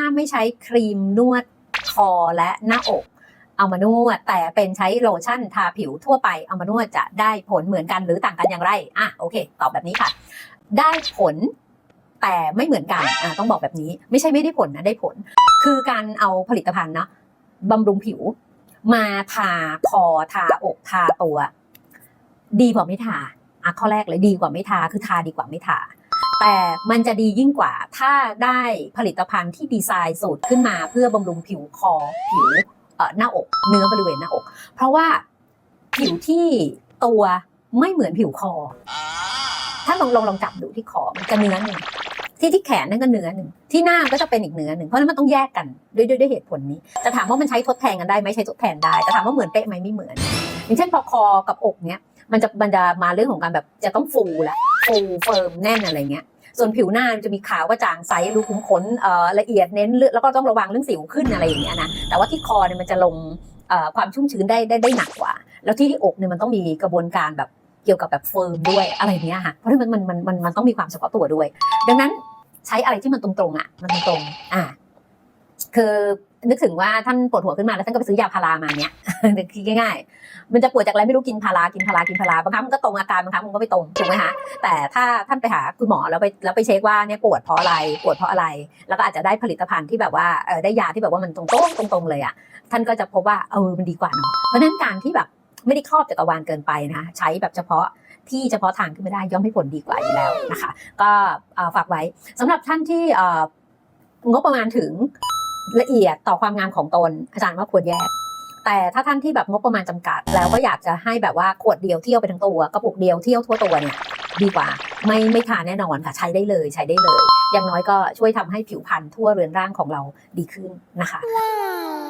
ถ้าไม่ใช้ครีมนวดคอและหน้าอกเอามานวด แต่เป็นใช้โลชั่นทาผิวทั่วไปเอามานวดจะได้ผลเหมือนกันหรือต่างกันอย่างไรอะโอเค ตอบแบบนี้ค่ะ ได้ผลแต่ไม่เหมือนกันอะต้องบอกแบบนี้ ไม่ใช่ไม่ได้ผลนะได้ผล คือการเอาผลิตภัณฑ์เนาะบำรุงผิว มาทาคอทาอกทาตัว ดีกว่าไม่ทาอะข้อแรกเลยดีกว่าไม่ทาคือทาดีกว่าไม่ทา แต่มันจะดียิ่งกว่าถ้าได้ผลิตภัณฑ์ที่ดีไซน์สูตรขึ้นมาเพื่อบำรุงผิวคอผิวเอ่อหน้าอก เนื้อบริเวณหน้าอก เพราะว่าผิวที่ตัวไม่เหมือนผิวคอ ถ้าลองลองลองจับดูที่คอมันจะเนื้อหนึ่งที่ที่แขนนั่นก็เนื้อหนึ่งที่หน้าก็จะเป็นอีกเนื้อหนึ่งเพราะฉะนั้นมันต้องแยกกันด้วยด้วยด้วยเหตุผลนี้จะถามว่ามันใช้ทดแทนกันได้ไหมใช้ทดแทนได้แต่ถามว่าเหมือนเป๊ะไหมไม่เหมือน อย่างเช่นพอคอกับอกเนี้ยมันจะมันจะมาเรื่องของการแบบจะต้องฟูแหละ ฟูเฟิร์มแน่นอะไรเงี้ยส่วนผิวหน้าจะมีขาวกระจ่างใสรูขุมขนละเอียดเน้นแล้วก็ต้องระวังเรื่องสิวขึ้นอะไรอย่างเงี้ยนะแต่ว่าที่คอเนี่ยมันจะลงความชุ่มชื้นได้ได้ได้หนักกว่า แล้วที่ที่อกเนี่ยมันต้องมีกระบวนการแบบเกี่ยวกับแบบเฟิร์มด้วยอะไรเนี้ยค่ะเพราะฉะนั้นมันมันมันมันต้องมีความเฉพาะตัวด้วย ดังนั้นใช้อะไรที่มันตรงๆอะมันตรงๆอะคือ นึกถึงว่าท่านปวดหัวขึ้นมาแล้วท่านก็ไปซื้อยาพารามาเนี้ยคิดง่ายๆ มันจะปวดจากอะไรไม่รู้กินพารากินพารากินพาราบางครั้งมันก็ตรงอาการบางครั้งมันก็ไม่ตรงถูกไหมคะแต่ถ้าท่านไปหาคุณหมอแล้วไปแล้วไปเช็คว่าเนี่ยปวดเพราะอะไรปวดเพราะอะไร แล้วก็อาจจะได้ผลิตภัณฑ์ที่แบบว่าเออได้ยาที่แบบว่ามันตรงๆตรงเลยอะท่านก็จะพบว่าเออมันดีกว่าเนาะเพราะนั้นการที่แบบไม่ได้ครอบจักรวาลเกินไปนะคะใช้แบบเฉพาะที่เฉพาะทางขึ้นไม่ได้ย่อมให้ผลดีกว่าอยู่แล้วนะคะ ก็ฝากไว้สำหรับท่านที่เอองบประมาณถึง ละเอียดต่อความงามของตน อาจารย์ว่าควรแยก แต่ถ้าท่านที่แบบงบประมาณจำกัด แล้วก็อยากจะให้แบบว่าขวดเดียวเที่ยวไปทั้งตัวกระปุกเดียวเที่ยวทั่วตัวเนี่ยดีกว่าไม่ไม่ทานแน่นอนค่ะใช้ได้เลยใช้ได้เลย อย่างน้อยก็ช่วยทำให้ผิวพรรณทั่วเรือนร่างของเราดีขึ้นนะคะ Wow.